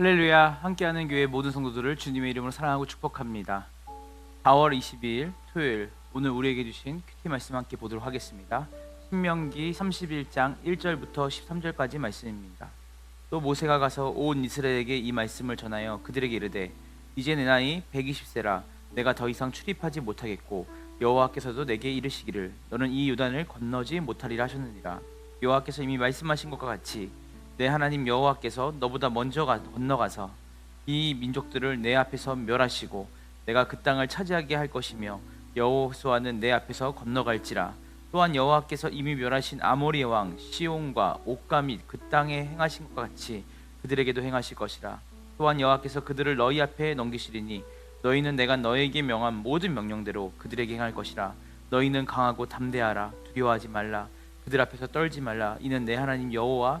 할렐루야 함께하는 교회 모든 성도들을 주님의 이름으로 사랑하고 축복합니다. 4월 22일 토요일 오늘 우리에게 주신 큐티 말씀 함께 보도록 하겠습니다. 신명기 31장 1절부터 13절까지 말씀입니다. 또 모세가 가서 온 이스라엘에게 이 말씀을 전하여 그들에게 이르되 이제 내 나이 120세라 내가 더 이상 출입하지 못하겠고 여호와께서도 내게 이르시기를 너는 이 요단을 건너지 못하리라 하셨느니라 여호와께서 이미 말씀하신 것과 같이 내 하나님 여호와께서 너보다 먼저 가, 건너가서 이 민족들을 내 앞에서 멸하시고 내가 그 땅을 차지하게 할 것이며 여호수아는 내 앞에서 건너갈지라. 또한 여호와께서 이미 멸하신 아모리의 왕 시온과 및그 땅에 행하신 것과 같이 그들에게도 행하실 것이라. 또한 여호와께서 그들을 너희 앞에 넘기시리니 너희는 내가 너에게 명한 모든 명령대로 그들에게 행할 것이라. 너희는 강하고 담대하라. 두려워하지 말라. 그들 앞에서 떨지 말라. 이는 내 하나님 여호와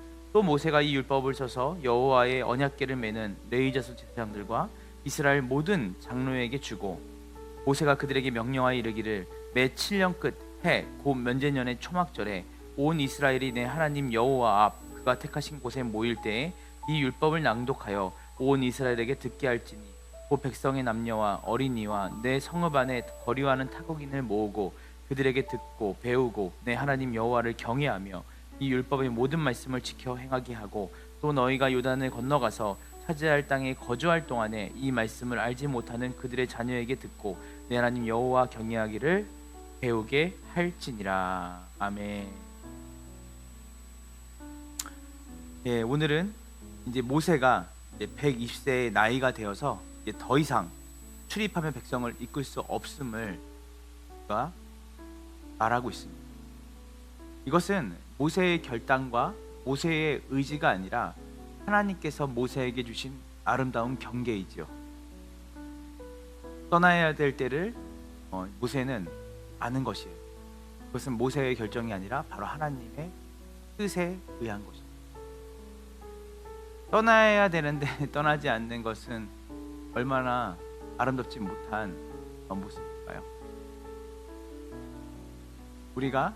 또 모세가 이 율법을 써서 여호와의 언약궤를 매는 레위 자손 제사장들과 이스라엘 모든 장로에게 주고 모세가 그들에게 명령하여 이르기를 매 7년 끝해곧 면제년의 초막절에 온 이스라엘이 내 하나님 여호와 앞 그가 택하신 곳에 모일 때에 이 율법을 낭독하여 온 이스라엘에게 듣게 할지니 곧 백성의 남녀와 어린이와 내 성읍 안에 거리와는 타국인을 모으고 그들에게 듣고 배우고 내 하나님 여호와를 경외하며 이 율법의 모든 말씀을 지켜 행하게 하고 또 너희가 요단을 건너가서 차지할 땅에 거주할 동안에 이 말씀을 알지 못하는 그들의 자녀에게 듣고 내 하나님 여호와 경외하기를 배우게 할지니라 아멘. 예, 오늘은 이제 모세가 이제 120세의 나이가 되어서 이제 더 이상 출입하면 백성을 이끌 수 없음을 말하고 있습니다. 이것은 모세의 결단과 모세의 의지가 아니라 하나님께서 모세에게 주신 아름다운 경계이지요. 떠나야 될 때를 어, 모세는 아는 것이에요. 그것은 모세의 결정이 아니라 바로 하나님의 뜻에 의한 것입니다. 떠나야 되는데 떠나지 않는 것은 얼마나 아름답지 못한 어, 모습일까요? 우리가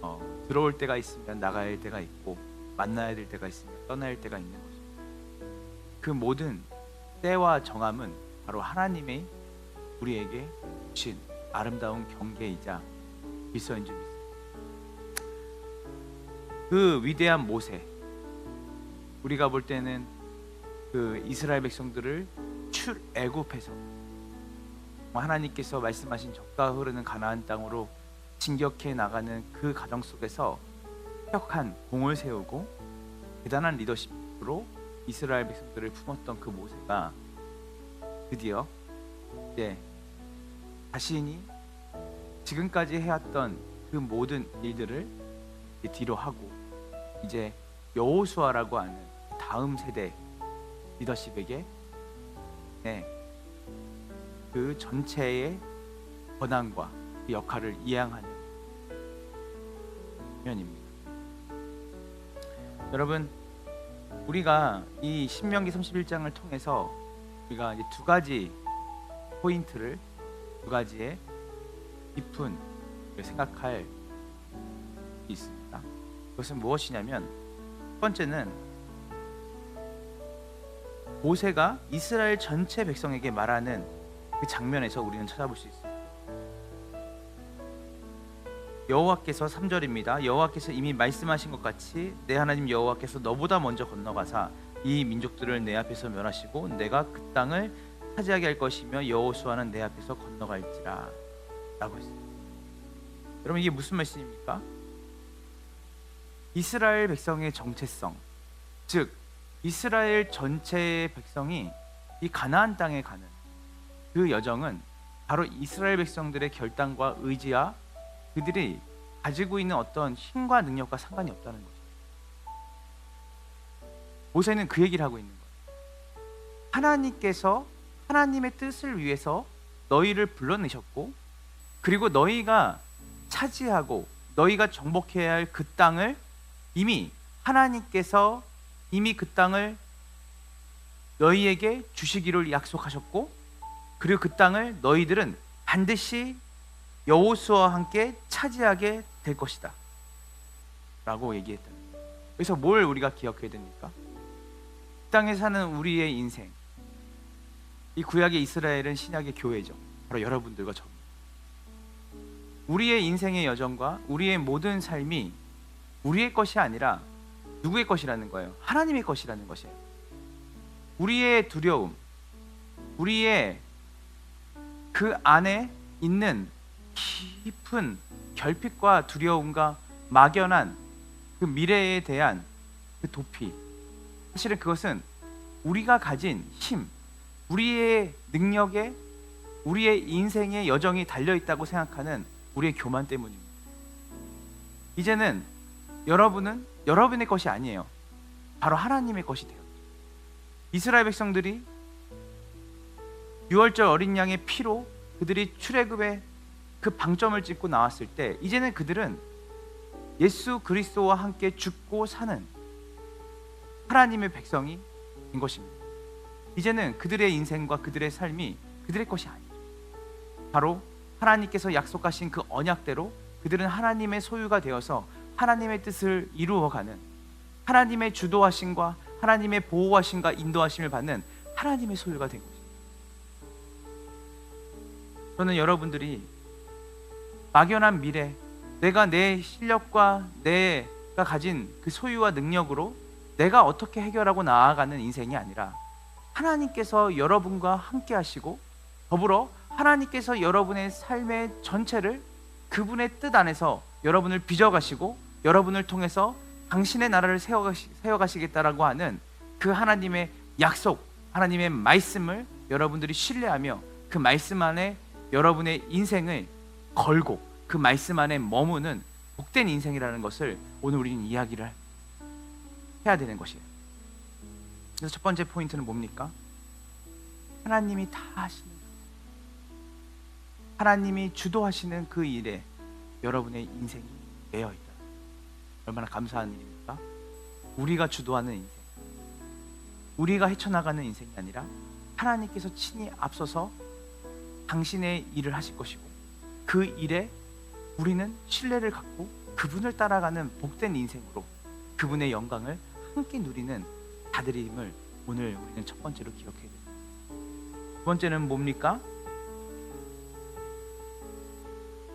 어, 들어올 때가 있으면 나가야 때가 있고 만나야 될 때가 있으면 떠나야 할 때가 있는 것입니다. 그 모든 때와 정함은 바로 하나님의 우리에게 주신 아름다운 경계이자 질서인 줄 믿습니다. 그 위대한 모세 우리가 볼 때는 그 이스라엘 백성들을 출애굽해서 하나님께서 말씀하신 적과 흐르는 가나안 땅으로 진격해 나가는 그 과정 속에서 혁한 공을 세우고 대단한 리더십으로 이스라엘 백성들을 품었던 그 모세가 드디어 이제 자신이 지금까지 해왔던 그 모든 일들을 뒤로 하고 이제 여호수아라고 하는 다음 세대 리더십에게 네, 그 전체의 권한과 그 역할을 이양하는 면입니다. 여러분 우리가 이 신명기 31장을 통해서 우리가 이제 두 가지 포인트를 두 가지의 깊은 생각할 게 있습니다. 그것은 무엇이냐면 첫 번째는 모세가 이스라엘 전체 백성에게 말하는 그 장면에서 우리는 찾아볼 수 있습니다. 여호와께서 3절입니다. 여호와께서 이미 말씀하신 것 같이 내 하나님 여호와께서 너보다 먼저 건너가사 이 민족들을 내 앞에서 멸하시고 내가 그 땅을 차지하게 할 것이며 여호수아는 내 앞에서 건너갈지라 라고 했습니다. 여러분 이게 무슨 말씀입니까? 이스라엘 백성의 정체성 즉 이스라엘 전체의 백성이 이 가나안 땅에 가는 그 여정은 바로 이스라엘 백성들의 결단과 의지와 그들이 가지고 있는 어떤 힘과 능력과 상관이 없다는 거죠. 모세는 그 얘기를 하고 있는 거예요. 하나님께서 하나님의 뜻을 위해서 너희를 불러내셨고 그리고 너희가 차지하고 너희가 정복해야 할 그 땅을 이미 하나님께서 이미 그 땅을 너희에게 주시기를 약속하셨고 그리고 그 땅을 너희들은 반드시 여호수아와 함께 차지하게 될 것이다. 라고 얘기했다. 그래서 뭘 우리가 기억해야 됩니까? 이 땅에 사는 우리의 인생. 이 구약의 이스라엘은 신약의 교회죠. 바로 여러분들과 저. 우리의 인생의 여정과 우리의 모든 삶이 우리의 것이 아니라 누구의 것이라는 거예요? 하나님의 것이라는 것이에요. 우리의 두려움, 우리의 그 안에 있는 깊은 결핍과 두려움과 막연한 그 미래에 대한 그 도피. 사실은 그것은 우리가 가진 힘, 우리의 능력에 우리의 인생의 여정이 달려 있다고 생각하는 우리의 교만 때문입니다. 이제는 여러분은 여러분의 것이 아니에요. 바로 하나님의 것이 돼요. 이스라엘 백성들이 6월절 어린 양의 피로 그들이 출애굽의 그 방점을 찍고 나왔을 때 이제는 그들은 예수 그리스도와 함께 죽고 사는 하나님의 백성이 된 것입니다. 이제는 그들의 인생과 그들의 삶이 그들의 것이 아니죠. 바로 하나님께서 약속하신 그 언약대로 그들은 하나님의 소유가 되어서 하나님의 뜻을 이루어가는 하나님의 주도하심과 하나님의 보호하심과 인도하심을 받는 하나님의 소유가 된 것입니다. 저는 여러분들이 막연한 미래, 내가 내 실력과 내가 가진 그 소유와 능력으로 내가 어떻게 해결하고 나아가는 인생이 아니라 하나님께서 여러분과 함께 하시고 더불어 하나님께서 여러분의 삶의 전체를 그분의 뜻 안에서 여러분을 빚어가시고 여러분을 통해서 당신의 나라를 세워가시, 세워가시겠다라고 하는 그 하나님의 약속, 하나님의 말씀을 여러분들이 신뢰하며 그 말씀 안에 여러분의 인생을 걸고 그 말씀 안에 머무는 복된 인생이라는 것을 오늘 우리는 이야기를 해야 되는 것이에요. 그래서 첫 번째 포인트는 뭡니까? 하나님이 다 하시는 하나님이 주도하시는 그 일에 여러분의 인생이 매여 있다. 얼마나 감사한 일입니까? 우리가 주도하는 인생, 우리가 헤쳐나가는 인생이 아니라 하나님께서 친히 앞서서 당신의 일을 하실 것이고 그 일에 우리는 신뢰를 갖고 그분을 따라가는 복된 인생으로 그분의 영광을 함께 누리는 자들임을 오늘 우리는 첫 번째로 기억해야 됩니다. 두 번째는 뭡니까?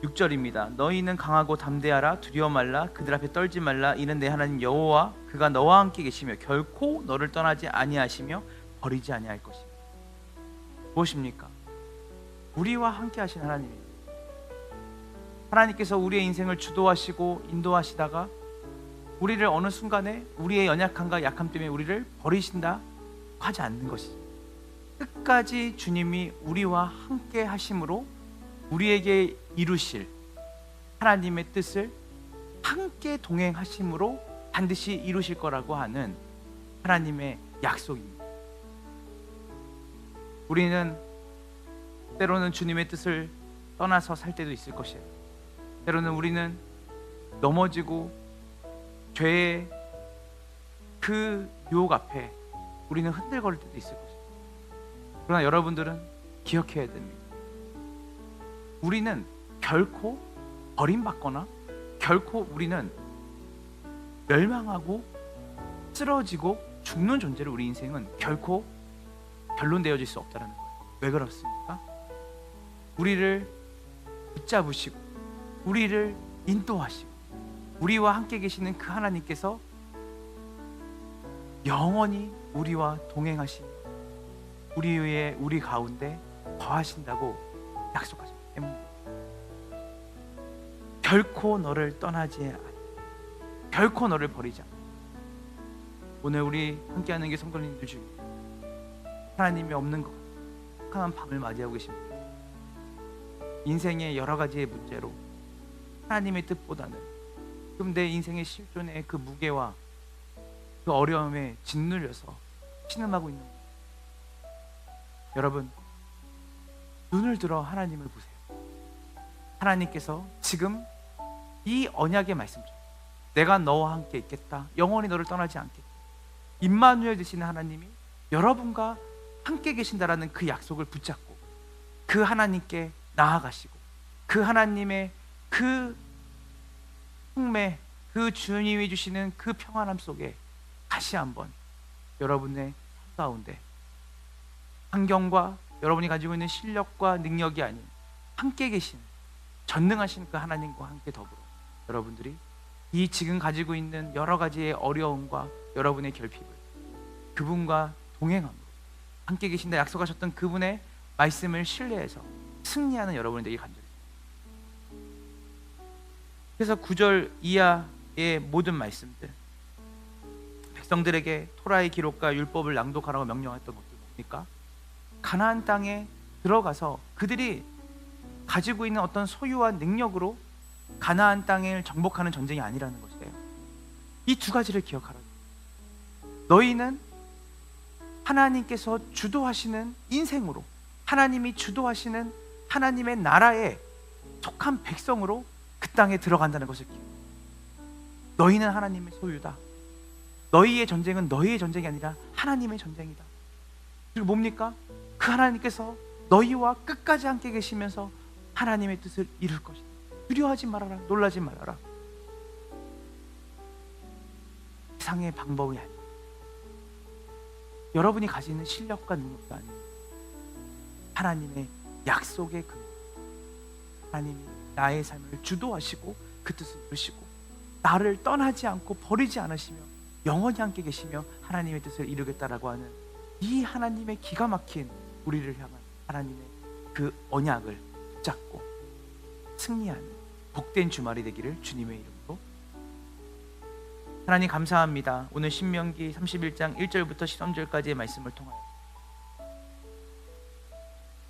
6절입니다. 너희는 강하고 담대하라 두려워 말라 그들 앞에 떨지 말라 이는 내 하나님 여호와 그가 너와 함께 계시며 결코 너를 떠나지 아니하시며 버리지 아니할 것이다. 무엇입니까? 우리와 함께 하신 하나님입니다. 하나님께서 우리의 인생을 주도하시고 인도하시다가 우리를 어느 순간에 우리의 연약함과 약함 때문에 우리를 버리신다 하지 않는 것이죠. 끝까지 주님이 우리와 함께 하심으로 우리에게 이루실 하나님의 뜻을 함께 동행하심으로 반드시 이루실 거라고 하는 하나님의 약속입니다. 우리는 때로는 주님의 뜻을 떠나서 살 때도 있을 것이에요. 때로는 우리는 넘어지고 죄의 그 유혹 앞에 우리는 흔들거릴 때도 있을 것이에요. 그러나 여러분들은 기억해야 됩니다. 우리는 결코 버림받거나 결코 우리는 멸망하고 쓰러지고 죽는 존재를 우리 인생은 결코 결론되어질 수 없다라는 거예요. 왜 그렇습니까? 우리를 붙잡으시고 우리를 인도하시고 우리와 함께 계시는 그 하나님께서 영원히 우리와 동행하시며 우리의 우리 가운데 거하신다고 약속하셨기 때문입니다. 결코 너를 떠나지 않 결코 너를 버리지 않 오늘 우리 함께하는 게 성도님들 중에 하나님이 없는 것 같은 한 밤을 맞이하고 계십니다. 인생의 여러 가지의 문제로 하나님의 뜻보다는 지금 내 인생의 실존의 그 무게와 그 어려움에 짓눌려서 신음하고 있는 거예요. 여러분 눈을 들어 하나님을 보세요. 하나님께서 지금 이 언약의 말씀처럼 내가 너와 함께 있겠다. 영원히 너를 떠나지 않겠다. 임마누엘 되시는 하나님이 여러분과 함께 계신다라는 그 약속을 붙잡고 그 하나님께 나아가시고 그 하나님의 그 풍매 그 주님이 주시는 그 평안함 속에 다시 한번 여러분의 삶 가운데 환경과 여러분이 가지고 있는 실력과 능력이 아닌 함께 계신 전능하신 그 하나님과 함께 더불어 여러분들이 이 지금 가지고 있는 여러 가지의 어려움과 여러분의 결핍을 그분과 동행함으로 함께 계신다 약속하셨던 그분의 말씀을 신뢰해서 승리하는 여러분이 되길 간절히 그래서 9절 이하의 모든 말씀들 백성들에게 토라의 기록과 율법을 낭독하라고 명령했던 것들 뭡니까? 가나안 땅에 들어가서 그들이 가지고 있는 어떤 소유와 능력으로 가나안 땅을 정복하는 전쟁이 아니라는 것이에요. 이 두 가지를 기억하라. 너희는 하나님께서 주도하시는 인생으로 하나님이 주도하시는 하나님의 나라에 속한 백성으로 그 땅에 들어간다는 것을. 너희는 하나님의 소유다. 너희의 전쟁은 너희의 전쟁이 아니라 하나님의 전쟁이다. 그리고 뭡니까? 그 하나님께서 너희와 끝까지 함께 계시면서 하나님의 뜻을 이룰 것이다. 두려워하지 말아라. 놀라지 말아라. 세상의 방법이 아니야. 여러분이 가지는 실력과 능력도 아니에요. 하나님의 약속의 근거. 하나님이 나의 삶을 주도하시고 그 뜻을 이루시고 나를 떠나지 않고 버리지 않으시며 영원히 함께 계시며 하나님의 뜻을 이루겠다라고 하는 이 하나님의 기가 막힌 우리를 향한 하나님의 그 언약을 붙잡고 승리하는 복된 주말이 되기를 주님의 이름으로 하나님 감사합니다. 오늘 신명기 31장 1절부터 13절까지의 말씀을 통하여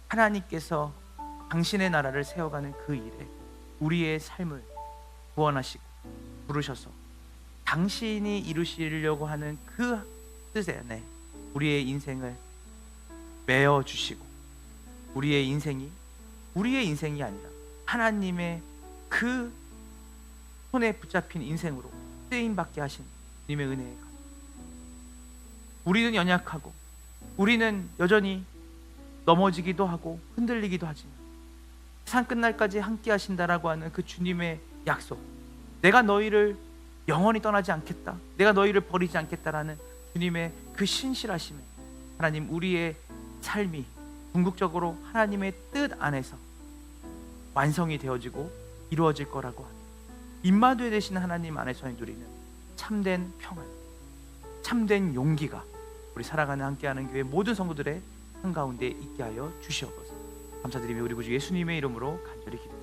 하나님께서 당신의 나라를 세워가는 그 일에 우리의 삶을 구원하시고 부르셔서 당신이 이루시려고 하는 그 뜻에 안에 우리의 인생을 메어 주시고 우리의 인생이 우리의 인생이 아니라 하나님의 그 손에 붙잡힌 인생으로 쓰임 받게 하신 주님의 은혜에 감사. 우리는 연약하고 우리는 여전히 넘어지기도 하고 흔들리기도 하지만 세상 끝날까지 함께 하신다라고 하는 그 주님의 약속. 내가 너희를 영원히 떠나지 않겠다. 내가 너희를 버리지 않겠다라는 주님의 그 신실하심에 하나님 우리의 삶이 궁극적으로 하나님의 뜻 안에서 완성이 되어지고 이루어질 거라고 하는 임마누엘 되신 하나님 안에서의 누리는 참된 평안, 참된 용기가 우리 살아가는 함께하는 교회 모든 성도들의 한가운데 있게 하여 주시옵소서. 감사드리며 우리 구주 예수님의 이름으로 간절히 기도합니다.